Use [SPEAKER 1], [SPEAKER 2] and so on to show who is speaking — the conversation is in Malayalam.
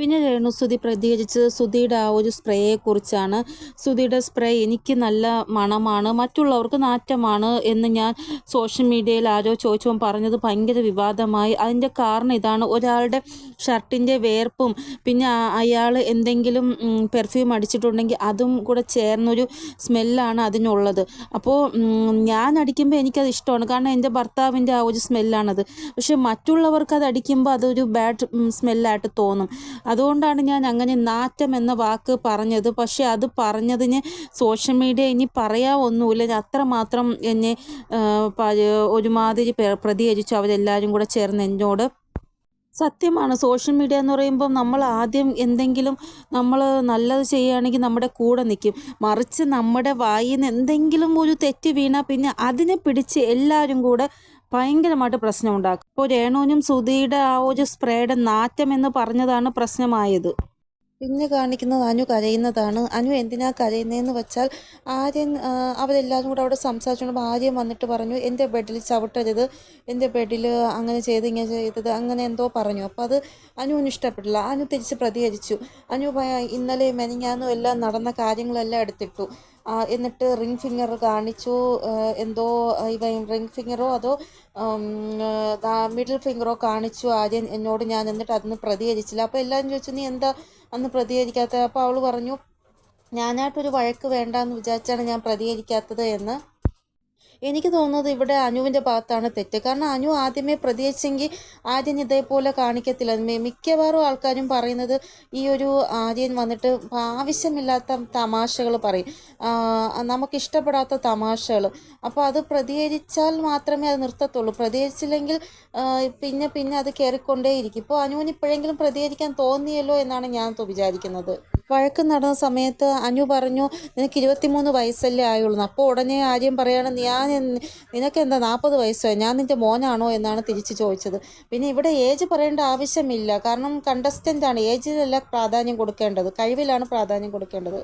[SPEAKER 1] പിന്നെ രേണുസുതി പ്രതികരിച്ചത് സുധിയുടെ ആ ഒരു സ്പ്രേയെക്കുറിച്ചാണ്. സുധിയുടെ സ്പ്രേ എനിക്ക് നല്ല മണമാണ് മറ്റുള്ളവർക്ക് നാറ്റമാണ് എന്ന് ഞാൻ സോഷ്യൽ മീഡിയയിൽ ആരോ ചോദിച്ചപ്പോൾ പറഞ്ഞത് ഭയങ്കര വിവാദമായി. അതിന്റെ കാരണം ഇതാണ് ഒരാളുടെ ഷർട്ടിന്റെ വേർപ്പും പിന്നെ അയാൾ എന്തെങ്കിലും പെർഫ്യൂം അടിച്ചിട്ടുണ്ടെങ്കിൽ അതും കൂടെ ചേർന്നൊരു സ്മെല്ലാണ് അതിനുള്ളത്. അപ്പോൾ ഞാൻ അടിക്കുമ്പോൾ എനിക്കത് ഇഷ്ടമാണ്. കാരണം എന്റെ ഭർത്താവിന്റെ ആ ഒരു സ്മെല്ലാണത്. പക്ഷേ മറ്റുള്ളവർക്ക് അത് അടിക്കുമ്പോൾ അതൊരു ബാഡ് സ്മെല്ലായിട്ട് തോന്നും. അതുകൊണ്ടാണ് ഞാൻ അങ്ങനെ നാറ്റം എന്ന വാക്ക് പറഞ്ഞത്. പക്ഷേ അത് പറഞ്ഞതിന് സോഷ്യൽ മീഡിയ ഇനി പറയാവൊന്നുമില്ല. അത്രമാത്രം എന്നെ ഒരുമാതിരി പ്രതികരിച്ചു. അവരെല്ലാവരും കൂടെ ചേർന്ന് എന്നോട്. സത്യമാണ് സോഷ്യൽ മീഡിയ എന്ന് പറയുമ്പോൾ നമ്മൾ ആദ്യം എന്തെങ്കിലും നമ്മൾ നല്ലത് ചെയ്യുകയാണെങ്കിൽ നമ്മുടെ കൂടെ നിൽക്കും. മറിച്ച് നമ്മുടെ വായിൽ നിന്ന് എന്തെങ്കിലും ഒരു തെറ്റ് വീണാൽ പിന്നെ അതിനെ പിടിച്ച് എല്ലാവരും കൂടെ ഭയങ്കരമായിട്ട് പ്രശ്നം ഉണ്ടാക്കും ഇപ്പോൾ രേണുവിനും സുധിയുടെ ആ ഒരു സ്പ്രേയുടെ നാറ്റം എന്ന് പറഞ്ഞതാണ് പ്രശ്നമായത്. പിന്നെ കാണിക്കുന്നത് അനു കരയുന്നതാണ്. അനു എന്തിനാ കരയുന്നതെന്ന് വെച്ചാൽ ആര്യൻ അവരെല്ലാവരും കൂടെ അവിടെ സംസാരിച്ചുകൊണ്ട് ആര്യൻ വന്നിട്ട് പറഞ്ഞു എന്റെ ബെഡിൽ ചവിട്ടരുത് എന്റെ ബെഡിൽ അങ്ങനെ ചെയ്ത് ഇങ്ങനെ ചെയ്തത് അങ്ങനെ എന്തോ പറഞ്ഞു. അപ്പോൾ അത് അനുവിന് ഇഷ്ടപ്പെട്ടില്ല. അനു തിരിച്ച് പ്രതികരിച്ചു. അനു ഇന്നലെ മെനിഞ്ഞാന്നും എല്ലാം നടന്ന കാര്യങ്ങളെല്ലാം എടുത്തിട്ടു. എന്നിട്ട് റിംഗ് ഫിംഗർ കാണിച്ചു. എന്തോ ഇവ റിംഗ് ഫിംഗറോ അതോ മിഡിൽ ഫിംഗറോ കാണിച്ചു. ആദ്യം എന്നോട് ഞാൻ എന്നിട്ട് അതിന് പ്രതികരിച്ചില്ല. അപ്പോൾ എല്ലാവരും ചോദിച്ചു നീ എന്താ അന്ന് പ്രതികരിക്കാത്തത്? അപ്പോൾ അവൾ പറഞ്ഞു ഞാനായിട്ടൊരു വഴക്ക് വേണ്ടാന്ന് വിചാരിച്ചാണ് ഞാൻ പ്രതികരിക്കാത്തത് എന്ന്. എനിക്ക് തോന്നുന്നത് ഇവിടെ അനുവിന്റെ ഭാഗത്താണ് തെറ്റ്. കാരണം അനു ആദ്യമേ പ്രതികരിച്ചെങ്കിൽ ആദ്യം ഇതേപോലെ കാണിക്കത്തില്ല. മിക്കവാറും ആൾക്കാരും പറയുന്നത് ഈ ഒരു ആദ്യം വന്നിട്ട് ആവശ്യമില്ലാത്ത തമാശകൾ പറയും. നമുക്കിഷ്ടപ്പെടാത്ത തമാശകൾ. അപ്പോൾ അത് പ്രതികരിച്ചാൽ മാത്രമേ അത് നിർത്തത്തുള്ളൂ. പ്രതികരിച്ചില്ലെങ്കിൽ പിന്നെ പിന്നെ അത് കയറിക്കൊണ്ടേയിരിക്കും ഇപ്പോൾ അനുവിന് ഇപ്പോഴെങ്കിലും പ്രതികരിക്കാൻ തോന്നിയല്ലോ എന്നാണ് ഞാൻ വിചാരിക്കുന്നത്. വഴക്ക് നടന്ന സമയത്ത് അനു പറഞ്ഞു നിനക്ക് ഇരുപത്തിമൂന്ന് വയസ്സല്ലേ ആയുള്ളൂ. അപ്പോൾ ഉടനെ ആര്യം പറയാണ് ഞാൻ നിനക്ക് എന്താ നാൽപ്പത് വയസ്സോ ഞാൻ നിന്റെ മോനാണോ? എന്നാണ് തിരിച്ചു ചോദിച്ചത്. പിന്നെ ഇവിടെ ഏജ് പറയേണ്ട ആവശ്യമില്ല. കാരണം കണ്ടസ്റ്റന്റ് ആണ്. ഏജിലല്ല പ്രാധാന്യം കൊടുക്കേണ്ടത്. കഴിവിലാണ് പ്രാധാന്യം കൊടുക്കേണ്ടത്.